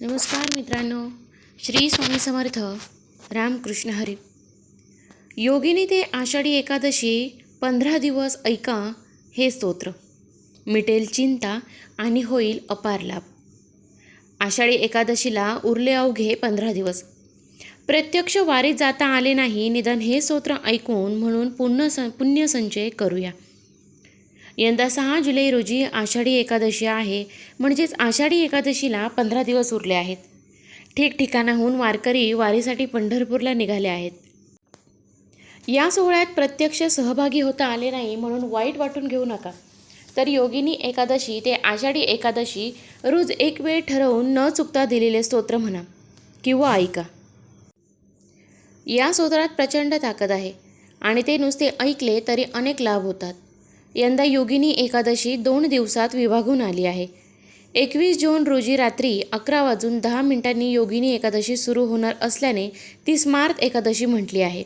नमस्कार मित्रांनो श्री स्वामी समर्थ रामकृष्ण हरी. योगिनी ते आषाढी एकादशी पंधरा दिवस ऐका हे स्तोत्र. मिटेल चिंता आणि होईल अपार लाभ. आषाढी एकादशीला उरले अवघे पंधरा दिवस. प्रत्यक्ष वारीत जाता आले नाही निदान हे स्तोत्र ऐकून म्हणून पुण्य पुण्यसंचय करूया. यंदा सहा जुलै रोजी आषाढी एकादशी आहे. म्हणजेच आषाढी एकादशीला पंधरा दिवस उरले आहेत. ठिकठिकाणाहून वारकरी वारीसाठी पंढरपूरला निघाले आहेत. या सोहळ्यात प्रत्यक्ष सहभागी होता आले नाही म्हणून वाईट वाटून घेऊ नका. तर योगिनी एकादशी ते आषाढी एकादशी रोज एक वेळ ठरवून न चुकता दिलेले स्तोत्र म्हणा किंवा ऐका. या स्तोत्रात प्रचंड ताकद आहे आणि ते नुसते ऐकले तरी अनेक लाभ होतात. यंदा योगिनी एकादशी दोन दिवसात विभागून आली आहे. एकवीस जून रोजी रात्री अकरा वाजून दहा मिनिटांनी योगिनी एकादशी सुरू होणार असल्याने ती स्मार्त एकादशी म्हटली आहे.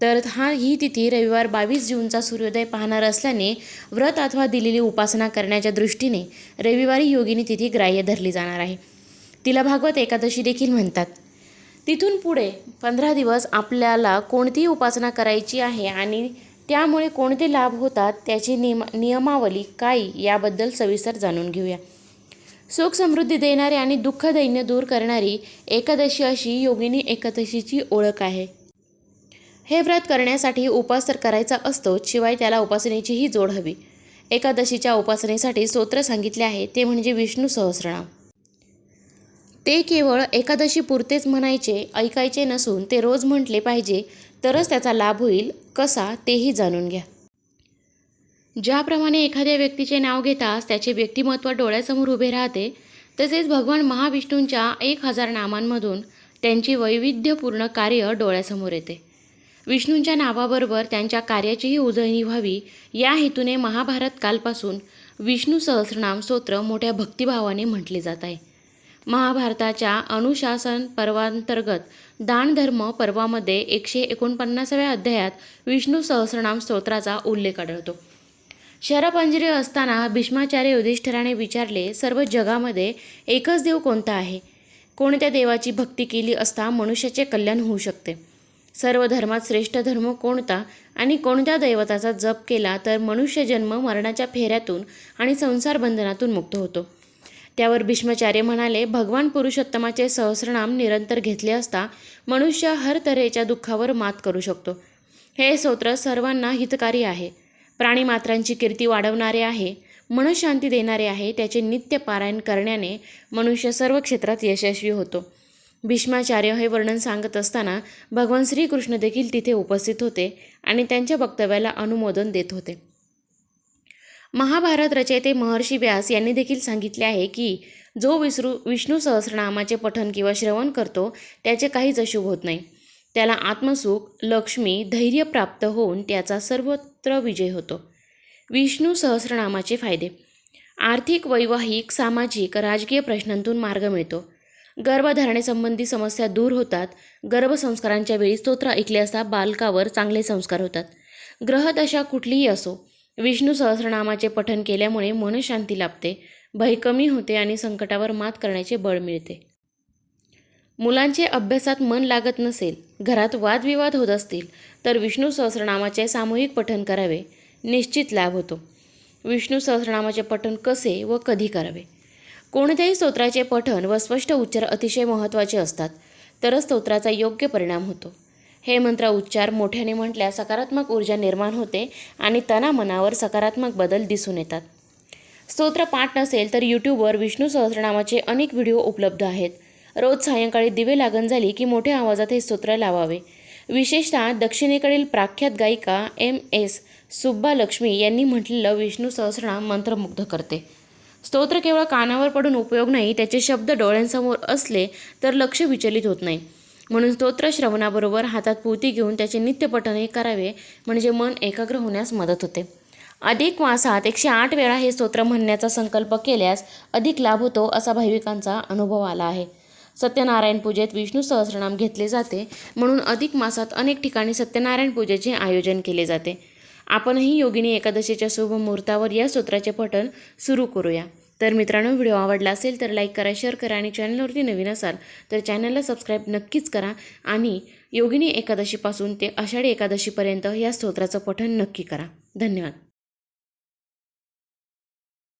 तर हा ही तिथी रविवार बावीस जूनचा सूर्योदय पाहणार असल्याने व्रत अथवा दिलेली उपासना करण्याच्या दृष्टीने रविवारी योगिनी तिथी ग्राह्य धरली जाणार आहे. तिला भागवत एकादशी देखील म्हणतात. तिथून पुढे पंधरा दिवस आपल्याला कोणतीही उपासना करायची आहे आणि त्यामुळे कोणते लाभ होतात त्याची नियम नियमावली काय याबद्दल सविस्तर जाणून घेऊया. सुख समृद्धी देणारी आणि दुःख दैन्य दूर करणारी एकादशी अशी योगिनी एकादशीची ओळख आहे. हे व्रत करण्यासाठी उपास तर करायचा असतो शिवाय त्याला उपासनेचीही जोड हवी. एकादशीच्या उपासनेसाठी स्तोत्र सांगितले आहे ते म्हणजे विष्णू सहस्रनाम. ते केवळ एकादशी पुरतेच म्हणायचे ऐकायचे नसून ते रोज म्हटले पाहिजे तरच त्याचा लाभ होईल कसा तेही जाणून घ्या. ज्याप्रमाणे एखाद्या व्यक्तीचे नाव घेताच त्याचे व्यक्तिमत्व डोळ्यासमोर उभे राहते तसेच भगवान महाविष्णूंच्या एक हजार नामांमधून त्यांचे वैविध्यपूर्ण कार्य डोळ्यासमोर येते. विष्णूंच्या नावाबरोबर त्यांच्या कार्याचीही उजळणी व्हावी या हेतूने महाभारत कालपासून विष्णू सहस्रनाम स्तोत्र मोठ्या भक्तिभावाने म्हटले जात आहे. महाभारताच्या अनुशासन पर्वांतर्गत दानधर्म पर्वामध्ये एकशे एकोणपन्नासाव्या अध्यायात विष्णू सहस्रनाम स्तोत्राचा उल्लेख आढळतो. शरपंजरी असताना भीष्माचार्य युधिष्ठिराने विचारले सर्व जगामध्ये एकच देव कोणता आहे? कोणत्या देवाची भक्ती केली असता मनुष्याचे कल्याण होऊ शकते? सर्व धर्मात श्रेष्ठ धर्म कोणता आणि कोणत्या दैवताचा जप केला तर मनुष्य जन्म मरणाच्या फेऱ्यातून आणि संसार बंधनातून मुक्त होतो? त्यावर भीष्माचार्य म्हणाले भगवान पुरुषोत्तमाचे सहस्रनाम निरंतर घेतले असता मनुष्य हर तऱ्हेच्या दुःखावर मात करू शकतो. हे स्तोत्र सर्वांना हितकारी आहे. प्राणीमात्रांची कीर्ती वाढवणारे आहे मनशांती देणारे आहे त्याचे नित्य पारायण करण्याने मनुष्य सर्व क्षेत्रात यशस्वी होतो. भीष्माचार्य हे वर्णन सांगत असताना भगवान श्रीकृष्ण देखील तिथे उपस्थित होते आणि त्यांच्या वक्तव्याला अनुमोदन देत होते. महाभारत रचयिते महर्षी व्यास यांनी देखील सांगितले आहे की जो विसरू विष्णू सहस्रनामाचे पठन किंवा श्रवण करतो त्याचे काहीच अशुभ होत नाही. त्याला आत्मसुख लक्ष्मी धैर्य प्राप्त होऊन त्याचा सर्वत्र विजय होतो. विष्णू सहस्रनामाचे फायदे. आर्थिक वैवाहिक सामाजिक राजकीय प्रश्नांतून मार्ग मिळतो. गर्भधारणेसंबंधी समस्या दूर होतात. गर्भसंस्कारांच्या वेळी स्तोत्र ऐकले असता बालकावर चांगले संस्कार होतात. ग्रहदशा कुठलीही असो विष्णू सहस्रनामाचे पठन केल्यामुळे मनशांती लाभते भय कमी होते आणि संकटावर मात करण्याचे बळ मिळते. मुलांचे अभ्यासात मन लागत नसेल घरात वादविवाद होत असतील तर विष्णू सहस्रनामाचे सामूहिक पठन करावे. निश्चित लाभ होतो. विष्णू सहस्रनामाचे पठन कसे व कधी करावे? कोणत्याही स्तोत्राचे पठन व स्पष्ट उच्चार अतिशय महत्त्वाचे असतात तरच स्तोत्राचा योग्य परिणाम होतो. हे मंत्र उच्चार मोठ्याने म्हटल्यास सकारात्मक ऊर्जा निर्माण होते आणि तनामनावर सकारात्मक बदल दिसून येतात. स्तोत्र पाठ नसेल तर यूट्यूबवर विष्णू सहस्रनामाचे अनेक व्हिडिओ उपलब्ध आहेत. रोज सायंकाळी दिवे लागण झाली की मोठ्या आवाजात हे स्तोत्र लावावे. विशेषतः दक्षिणेकडील प्राख्यात गायिका एम एस सुब्बा लक्ष्मी यांनी म्हटलेलं विष्णू सहस्रनाम मंत्रमुग्ध करते. स्तोत्र केवळ कानावर पडून उपयोग नाही त्याचे शब्द डोळ्यांसमोर असले तर लक्ष विचलित होत नाही. म्हणून स्तोत्र श्रवणाबरोबर हातात पोती घेऊन त्याचे नित्यपठनही करावे म्हणजे मन एकाग्र होण्यास मदत होते. अधिक मासात एकशे आठ वेळा हे स्तोत्र म्हणण्याचा संकल्प केल्यास अधिक लाभ होतो असा भाविकांचा अनुभव आला आहे. सत्यनारायण पूजेत विष्णू सहस्रनाम घेतले जाते म्हणून अधिक मासात अनेक ठिकाणी सत्यनारायण पूजेचे आयोजन केले जाते. आपणही योगिनी एकादशीच्या शुभ मुहूर्तावर या स्तोत्राचे पठण सुरू करूया. तर मित्रांनो व्हिडिओ आवडला असेल तर लाईक करा शेअर करा आणि चॅनलवरती नवीन असाल तर चॅनलला सबस्क्राईब नक्कीच करा. आणि योगिनी एकादशीपासून ते आषाढी एकादशीपर्यंत या स्तोत्राचं पठण नक्की करा. धन्यवाद.